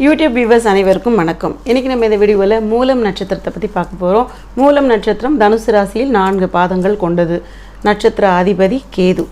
YouTube viewers அனைவருக்கும் வணக்கம். இன்றைக்கி நம்ம இந்த வீடியோவில் மூலம் நட்சத்திரத்தை பற்றி பார்க்க போகிறோம் மூலம் நட்சத்திரம் தனுசு ராசியில் நான்கு பாதங்கள் கொண்டது. நட்சத்திர அதிபதி கேது.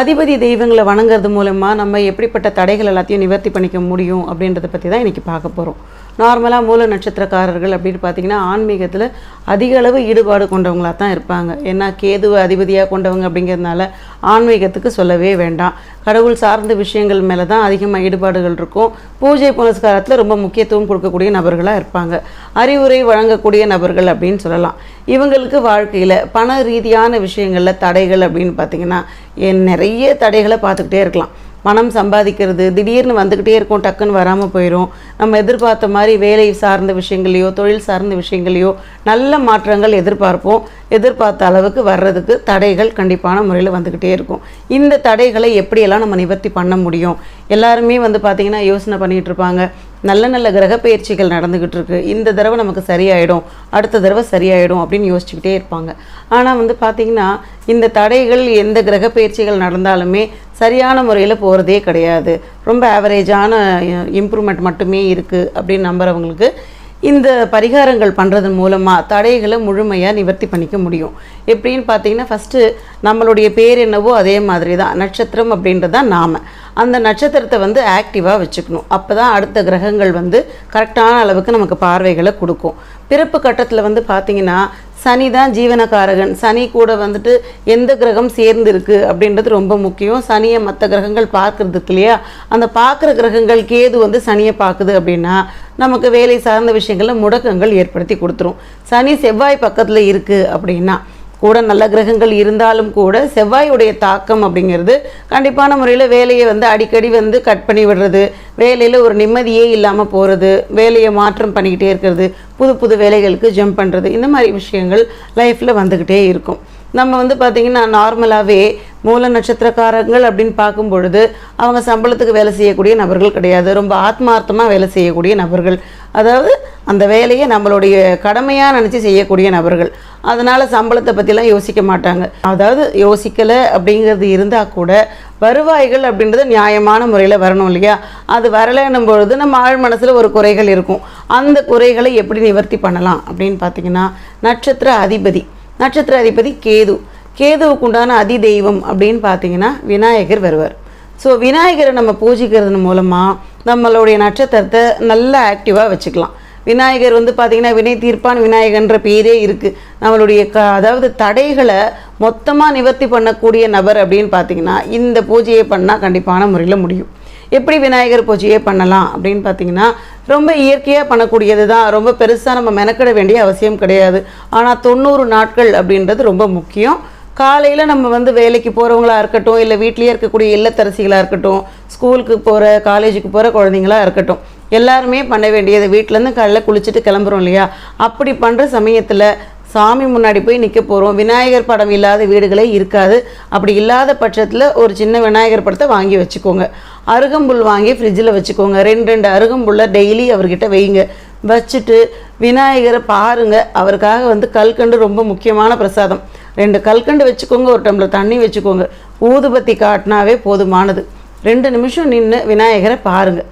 அதிபதி தெய்வங்களை வணங்குறது மூலமாக நம்ம எப்படிப்பட்ட தடைகள் எல்லாத்தையும் நிவர்த்தி பண்ணிக்க முடியும் அப்படின்றத பற்றி தான் இன்றைக்கி பார்க்க போகிறோம் நார்மலாக மூல நட்சத்திரக்காரர்கள் அப்படின்னு பார்த்தீங்கன்னா ஆன்மீகத்தில் அதிக அளவு ஈடுபாடு கொண்டவங்களாக தான் இருப்பாங்க. ஏன்னா கேதுவை அதிபதியாக கொண்டவங்க அப்படிங்கிறதுனால ஆன்மீகத்துக்கு சொல்லவே வேண்டாம். கடவுள் சார்ந்த விஷயங்கள் மேலே தான் அதிகமாக ஈடுபாடுகள் இருக்கும். பூஜை புனஸ்காரத்தில் ரொம்ப முக்கியத்துவம் கொடுக்கக்கூடிய நபர்களாக இருப்பாங்க. அறிவுரை வழங்கக்கூடிய நபர்கள் அப்படின்னு சொல்லலாம். இவங்களுக்கு வாழ்க்கையில் பண ரீதியான விஷயங்களில் தடைகள் அப்படின்னு பார்த்தீங்கன்னா என் நிறைய தடைகளை பார்த்துக்கிட்டே இருக்கலாம். பணம் சம்பாதிக்கிறது திடீர்னு வந்துக்கிட்டே இருக்கும் டக்குன்னு வராமல் போயிடும் நம்ம எதிர்பார்த்த மாதிரி வேலை சார்ந்த விஷயங்களையோ தொழில் சார்ந்த விஷயங்களையோ நல்ல மாற்றங்கள் எதிர்பார்ப்போம். எதிர்பார்த்த அளவுக்கு வர்றதுக்கு தடைகள் கண்டிப்பான முறையில் வந்துக்கிட்டே இருக்கும். இந்த தடைகளை எப்படியெல்லாம் நம்ம நிவர்த்தி பண்ண முடியும்? எல்லாருமே வந்து பார்த்திங்கன்னா யோசனை பண்ணிகிட்டு இருப்பாங்க. நல்ல நல்ல கிரக பயிற்சிகள் நடந்துக்கிட்டு இருக்கு. இந்த தடவை நமக்கு சரியாயிடும். அடுத்த தடவை சரியாயிடும் அப்படின்னு யோசிச்சுக்கிட்டே இருப்பாங்க. ஆனால் வந்து பார்த்திங்கன்னா இந்த தடைகள் எந்த கிரக பயிற்சிகள் நடந்தாலுமே சரியான முறையில் போகிறதே கிடையாது. ரொம்ப ஆவரேஜான இம்ப்ரூவ்மெண்ட் மட்டுமே இருக்குது அப்படின்னு நம்புகிறவங்களுக்கு இந்த பரிகாரங்கள் பண்ணுறதன் மூலமாக தடைகளை முழுமையாக நிவர்த்தி பண்ணிக்க முடியும். எப்படின்னு பார்த்தீங்கன்னா ஃபஸ்ட்டு நம்மளுடைய பேர் என்னவோ அதே மாதிரி தான் நட்சத்திரம் அப்படின்றது தான் நாம். அந்த நட்சத்திரத்தை வந்து ஆக்டிவாக வச்சுக்கணும். அப்போ தான் அடுத்த கிரகங்கள் வந்து கரெக்டான அளவுக்கு நமக்கு பார்வைகளை கொடுக்கும். பிறப்பு கட்டத்தில் வந்து பார்த்திங்கன்னா சனி தான் ஜீவனக்காரகன். சனி கூட வந்துட்டு எந்த கிரகம் சேர்ந்துருக்கு அப்படின்றது ரொம்ப முக்கியம். சனியை மற்ற கிரகங்கள் பார்க்கறதுக்கு இல்லையா? அந்த பார்க்குற கிரகங்கள் கேது வந்து சனியை பார்க்குது அப்படின்னா நமக்கு வேலை சார்ந்த விஷயங்களில் முடக்கங்கள் ஏற்படுத்தி கொடுத்துரும். சனி செவ்வாய் பக்கத்தில் இருக்குது அப்படின்னா கூட நல்ல கிரகங்கள் இருந்தாலும் கூட செவ்வாயுடைய தாக்கம் அப்படிங்கிறது கண்டிப்பான முறையில் வேலையை வந்து அடிக்கடி வந்து கட் பண்ணி விடுறது வேலையில் ஒரு நிம்மதியே இல்லாமல் போகிறது வேலையை மாற்றம் பண்ணிக்கிட்டே இருக்கிறது புது புது வேலைகளுக்கு ஜம்ப் பண்ணுறது இந்த மாதிரி விஷயங்கள் லைஃப்பில் வந்துக்கிட்டே இருக்கும். நம்ம வந்து பார்த்திங்கன்னா நார்மலாகவே மூல நட்சத்திரக்காரங்கள் அப்படின்னு பார்க்கும் பொழுது அவங்க சம்பளத்துக்கு வேலை செய்யக்கூடிய நபர்கள் கிடையாது. ரொம்ப ஆத்மார்த்தமாக வேலை செய்யக்கூடிய நபர்கள். அதாவது அந்த வேலையை நம்மளுடைய கடமையாக நினச்சி செய்யக்கூடிய நபர்கள். அதனால் சம்பளத்தை பற்றிலாம் யோசிக்க மாட்டாங்க. அதாவது யோசிக்கலை அப்படிங்கிறது இருந்தால் கூட வருவாய்கள் அப்படின்றது நியாயமான முறையில் வரணும் இல்லையா? அது வரலைன்னும் பொழுது நம்ம ஆழ் மனசில் ஒரு குறைகள் இருக்கும். அந்த குறைகளை எப்படி நிவர்த்தி பண்ணலாம் அப்படின்னு பார்த்தீங்கன்னா நட்சத்திர அதிபதி நட்சத்திர அதிபதி கேது. கேதுவுக்கு உண்டான அதி தெய்வம் அப்படின்னு பார்த்தீங்கன்னா விநாயகர் வருவார். ஸோ விநாயகரை நம்ம பூஜிக்கிறது மூலமாக நம்மளுடைய நட்சத்திரத்தை நல்லா ஆக்டிவாக வச்சுக்கலாம். விநாயகர் வந்து பார்த்திங்கன்னா வினை தீர்ப்பான் விநாயகன்ற பேரே இருக்குது நம்மளுடைய க அதாவது தடைகளை மொத்தமாக நிவர்த்தி பண்ணக்கூடிய நபர் அப்படின்னு பார்த்தீங்கன்னா இந்த பூஜையை பண்ணால் கண்டிப்பான முறையில் முடியும். எப்படி விநாயகர் பூஜையே பண்ணலாம் அப்படின்னு பார்த்தீங்கன்னா ரொம்ப இயற்கையாக பண்ணக்கூடியது தான் ரொம்ப பெருசாக நம்ம மெனக்கிட வேண்டிய அவசியம் கிடையாது. ஆனால் தொண்ணூறு நாட்கள் அப்படின்றது ரொம்ப முக்கியம். காலையில் நம்ம வந்து வேலைக்கு போகிறவங்களா இருக்கட்டும் இல்லை வீட்லேயே இருக்கக்கூடிய இல்லத்தரசிகளாக இருக்கட்டும் ஸ்கூலுக்கு போகிற காலேஜுக்கு போகிற குழந்தைங்களா இருக்கட்டும் எல்லாருமே பண்ண வேண்டியது வீட்டிலேருந்து காலைல குளிச்சுட்டு கிளம்புறோம் இல்லையா? அப்படி பண்ணுற சமயத்தில் சாமி முன்னாடி போய் நிற்க போகிறோம் விநாயகர் படம் இல்லாத வீடுகளே இருக்காது. அப்படி இல்லாத பட்சத்தில் ஒரு சின்ன விநாயகர் படத்தை வாங்கி வச்சுக்கோங்க. அருகம்புல் வாங்கி ஃப்ரிட்ஜில் வச்சுக்கோங்க. ரெண்டு ரெண்டு அருகம்புல்லை டெய்லி அவர்கிட்ட வைங்க வச்சுட்டு விநாயகரை பாருங்க. அவருக்காக வந்து கல்கண்டு ரொம்ப முக்கியமான பிரசாதம். ரெண்டு கல்கண்டு வச்சுக்கோங்க. ஒரு டம்ளர் தண்ணி வச்சுக்கோங்க. ஊதுபத்தி காட்டினாவே போதுமானது. ரெண்டு நிமிஷம் நின்று விநாயகரை பாருங்கள்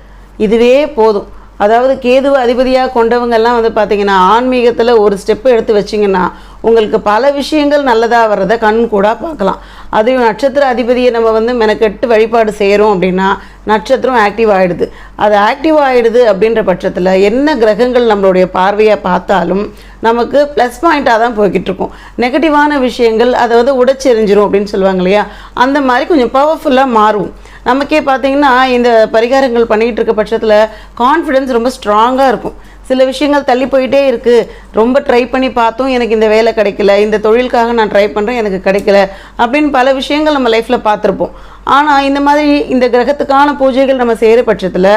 இதுவே போதும். அதாவது கேதுவை அதிபதியாக கொண்டவங்கெல்லாம் வந்து பார்த்திங்கன்னா ஆன்மீகத்தில் ஒரு ஸ்டெப்பு எடுத்து வச்சிங்கன்னா உங்களுக்கு பல விஷயங்கள் நல்லதாக வர்றதை கண் கூட பார்க்கலாம். அதையும் நட்சத்திர அதிபதியை நம்ம வந்து மெனக்கெட்டு வழிபாடு செய்கிறோம் அப்படின்னா நட்சத்திரம் ஆக்டிவ் ஆகிடுது அது ஆக்டிவ் ஆகிடுது அப்படின்ற பட்சத்தில் என்ன கிரகங்கள் நம்மளுடைய பார்வையை பார்த்தாலும் நமக்கு ப்ளஸ் பாயிண்ட்டாக தான் போய்கிட்டு இருக்கும். நெகட்டிவான விஷயங்கள் வந்து உடைச்செறிஞ்சிரும் அப்படின்னு சொல்லுவாங்க இல்லையா? அந்த மாதிரி கொஞ்சம் பவர்ஃபுல்லாக மாறும். நமக்கே பார்த்தீங்கன்னா இந்த பரிகாரங்கள் பண்ணிகிட்டு இருக்க பட்சத்தில் கான்ஃபிடென்ஸ் ரொம்ப ஸ்ட்ராங்காக இருக்கும். சில விஷயங்கள் தள்ளி போயிட்டே இருக்குது ரொம்ப ட்ரை பண்ணி பார்த்தும் எனக்கு இந்த வேலை கிடைக்கல இந்த தொழிலுக்காக நான் ட்ரை பண்ணுறேன் எனக்கு கிடைக்கல அப்படின்னு பல விஷயங்கள் நம்ம லைஃப்பில் பார்த்துருப்போம். ஆனால் இந்த மாதிரி இந்த கிரகத்துக்கான பூஜைகள் நம்ம செய்கிற பட்சத்தில்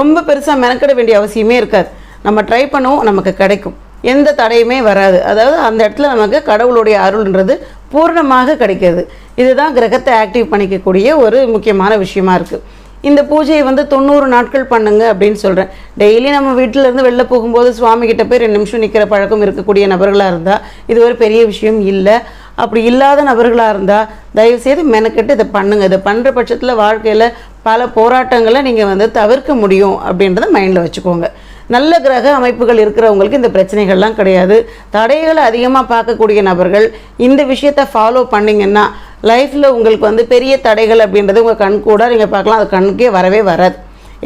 ரொம்ப பெருசாக மெனக்கிட வேண்டிய அவசியமே இருக்காது. நம்ம ட்ரை பண்ணுவோம் நமக்கு கிடைக்கும். எந்த தடையுமே வராது. அதாவது அந்த இடத்துல நமக்கு கடவுளுடைய அருள்ன்றது பூர்ணமாக கிடைக்கிறது. இதுதான் கிரகத்தை ஆக்டிவ் பண்ணிக்கக்கூடிய ஒரு முக்கியமான விஷயமா இருக்குது இந்த பூஜையை வந்து தொண்ணூறு நாட்கள் பண்ணுங்க அப்படின்னு சொல்கிறேன் டெய்லி நம்ம வீட்டிலேருந்து வெளில போகும்போது சுவாமிகிட்ட போய் ரெண்டு நிமிஷம் நிற்கிற பழக்கம் இருக்கக்கூடிய நபர்களாக இருந்தால் இது ஒரு பெரிய விஷயம் இல்லை. அப்படி இல்லாத நபர்களாக இருந்தால் தயவுசெய்து மெனக்கெட்டு இதை பண்ணுங்கள் இதை பண்ணுற பட்சத்தில் வாழ்க்கையில் பல போராட்டங்களை நீங்கள் வந்து தவிர்க்க முடியும் அப்படின்றத மைண்டில் வச்சுக்கோங்க. நல்ல கிரக அமைப்புகள் இருக்கிறவங்களுக்கு இந்த பிரச்சனைகள்லாம் கிடையாது. தடைகளை அதிகமாக பார்க்கக்கூடிய நபர்கள் இந்த விஷயத்தை ஃபாலோ பண்ணிங்கன்னா லைஃப்பில் உங்களுக்கு வந்து பெரிய தடைகள் அப்படின்றது உங்கள் கண் கூட நீங்கள் பார்க்கலாம். அது கண்ணுக்கே வரவே வராது.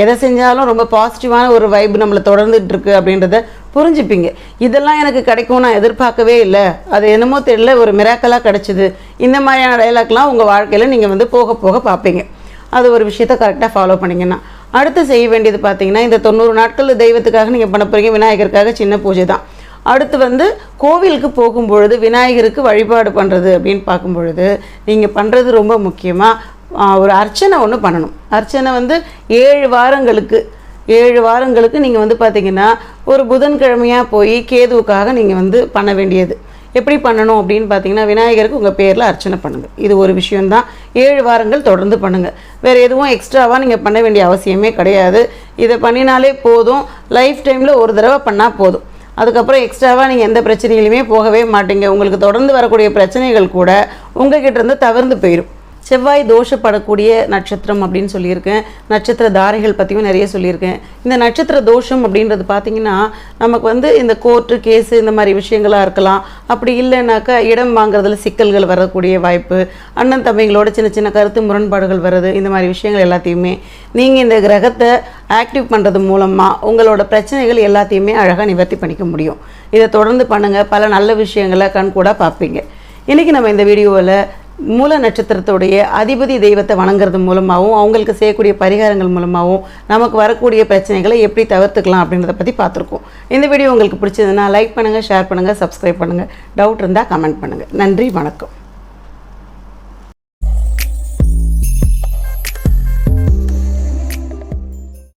எதை செஞ்சாலும் ரொம்ப பாசிட்டிவான ஒரு வைப் நம்மளை தொடர்ந்துட்டுருக்கு அப்படின்றத புரிஞ்சுப்பீங்க. இதெல்லாம் எனக்கு கிடைக்கும் நான் எதிர்பார்க்கவே இல்லை. அது என்னமோ தெரியல ஒரு மிராக்கலாக கிடச்சிது. இந்த மாதிரியான டைலாக்லாம் உங்கள் வாழ்க்கையில் நீங்கள் வந்து போக போக பார்ப்பீங்க. அது ஒரு விஷயத்த கரெக்டாக ஃபாலோ பண்ணிங்கன்னா. அடுத்து செய்ய வேண்டியது பார்த்தீங்கன்னா இந்த தொண்ணூறு நாட்கள் தெய்வத்துக்காக நீங்கள் பண்ண போகிறீங்க விநாயகருக்காக சின்ன பூஜை தான். அடுத்து வந்து கோவிலுக்கு போகும்பொழுது விநாயகருக்கு வழிபாடு பண்ணுறது அப்படின்னு பார்க்கும் பொழுது நீங்கள் பண்ணுறது ரொம்ப முக்கியமாக ஒரு அர்ச்சனை ஒன்று பண்ணணும். அர்ச்சனை வந்து ஏழு வாரங்களுக்கு ஏழு வாரங்களுக்கு நீங்கள் வந்து பார்த்தீங்கன்னா ஒரு புதன்கிழமையாக போய் கேதுவுக்காக நீங்கள் வந்து பண்ண வேண்டியது. எப்படி பண்ணணும் அப்படின்னு பார்த்தீங்கன்னா விநாயகருக்கு உங்கள் பேரில் அர்ச்சனை பண்ணுங்கள் இது ஒரு விஷயம்தான். ஏழு வாரங்கள் தொடர்ந்து பண்ணுங்கள் வேறு எதுவும் எக்ஸ்ட்ராவாக நீங்கள் பண்ண வேண்டிய அவசியமே கிடையாது. இதை பண்ணினாலே போதும். லைஃப் டைமில் ஒரு தடவை பண்ணால் போதும். அதுக்கப்புறம் எக்ஸ்ட்ராவாக நீங்கள் எந்த பிரச்சனையிலுமே போகவே மாட்டீங்க. உங்களுக்கு தொடர்ந்து வரக்கூடிய பிரச்சனைகள் கூட உங்கள் கிட்டேருந்து தவிர்ந்து போயிடும் செவ்வாய் தோஷப்படக்கூடிய நட்சத்திரம் அப்படின்னு சொல்லியிருக்கேன். நட்சத்திர தாரைகள் பற்றியும் நிறைய சொல்லியிருக்கேன். இந்த நட்சத்திர தோஷம் அப்படின்றது பார்த்தீங்கன்னா நமக்கு வந்து இந்த கோர்ட்டு கேஸு இந்த மாதிரி விஷயங்களாக இருக்கலாம். அப்படி இல்லைனாக்கா இடம் வாங்குறதுல சிக்கல்கள் வரக்கூடிய வாய்ப்பு அண்ணன் தம்பிங்களோட சின்ன சின்ன கருத்து முரண்பாடுகள் வருது இந்த மாதிரி விஷயங்கள் எல்லாத்தையுமே. நீங்கள் இந்த கிரகத்தை ஆக்டிவ் பண்ணுறது மூலமாக உங்களோட பிரச்சனைகள் எல்லாத்தையுமே அழகாக நிவர்த்தி பண்ணிக்க முடியும். இதை தொடர்ந்து பண்ணுங்கள் பல நல்ல விஷயங்களை கண்கூடாக பார்ப்பீங்க. இன்றைக்கி நம்ம இந்த வீடியோவில் மூல நட்சத்திரத்துடைய அதிபதி தெய்வத்தை வணங்குறது மூலமாகவும் அவங்களுக்கு செய்யக்கூடிய பரிகாரங்கள் மூலமாகவும் நமக்கு வரக்கூடிய பிரச்சனைகளை எப்படி தவிர்த்துக்கலாம் அப்படின்றத பற்றி பார்த்துருக்கோம். இந்த வீடியோ உங்களுக்கு பிடிச்சதுன்னா லைக் பண்ணுங்கள் ஷேர் பண்ணுங்கள் சப்ஸ்கிரைப் பண்ணுங்கள் டவுட் இருந்தால் கமெண்ட் பண்ணுங்கள் நன்றி வணக்கம்.